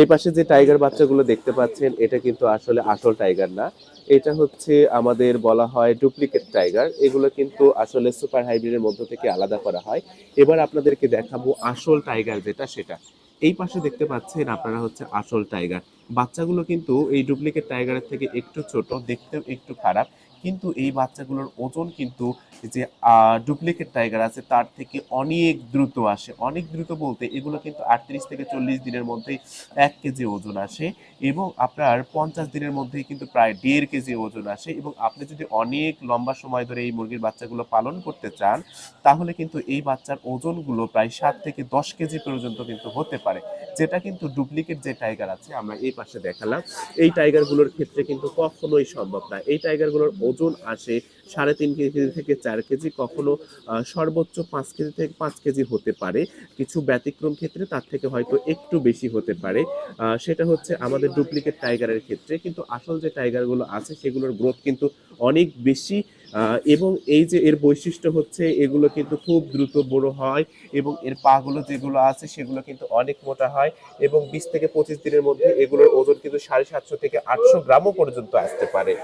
এই পাশে যে টাইগার বাচ্চাগুলো দেখতে পাচ্ছেন, এটা কিন্তু আসলে আসল টাইগার না। এটা হচ্ছে আমাদের বলা হয় ডুপ্লিকেট টাইগার এগুলো কিন্তু আসলে সুপার হাইব্রিডের মধ্য থেকে আলাদা করা হয়। এবার আপনাদেরকে দেখাবো আসল টাইগার যেটা সেটা। এই পাশে দেখতে পাচ্ছেন আপনারা হচ্ছে আসল টাইগার বাচ্চাগুলো কিন্তু এই ডুপ্লিকেট টাইগারের থেকে একটু ছোট, দেখতেও একটু খারাপ। কিন্তু এই বাচ্চাগুলোর ওজন কিন্তু যে ডুপ্লিকেট টাইগার আছে, তার থেকে অনেক দ্রুত আসে। অনেক দ্রুত বলতে এগুলো কিন্তু আটত্রিশ থেকে চল্লিশ দিনের মধ্যেই এক কেজি ওজন আসে এবং আপনার পঞ্চাশ দিনের মধ্যেই কিন্তু প্রায় দেড় কেজি ওজন আসে এবং আপনি যদি অনেক লম্বা সময় ধরে এই মুরগির বাচ্চাগুলো পালন করতে চান, তাহলে কিন্তু এই বাচ্চার ওজনগুলো প্রায় সাত থেকে দশ কেজি পর্যন্ত কিন্তু হতে পারে। যেটা কিন্তু ডুপ্লিকেট যে টাইগার আছে, আমরা এই পাশে দেখালাম। এই টাইগারগুলোর ক্ষেত্রে কিন্তু কখনোই সম্ভব না। এই টাইগারগুলোর ওজন আসে সাড়ে তিন কেজি থেকে চার কেজি, কখনো সর্বোচ্চ পাঁচ কেজি থেকে পাঁচ কেজি হতে পারে। কিছু ব্যতিক্রম ক্ষেত্রে তার থেকে হয়তো একটু বেশি হতে পারে। সেটা হচ্ছে আমাদের ডুপ্লিকেট টাইগারের ক্ষেত্রে। কিন্তু আসল যে টাইগারগুলো আছে সেগুলোর গ্রোথ কিন্তু অনেক বেশি। এবং এই যে এর বৈশিষ্ট্য হচ্ছে এগুলো কিন্তু খুব দ্রুত বড় হয় এবং এর পাগুলো যেগুলো আছে সেগুলো কিন্তু অনেক মোটা হয় এবং বিশ থেকে পঁচিশ দিনের মধ্যে এগুলোর ওজন কিন্তু সাড়ে সাতশো থেকে আটশো গ্রামও পর্যন্ত আসতে পারে।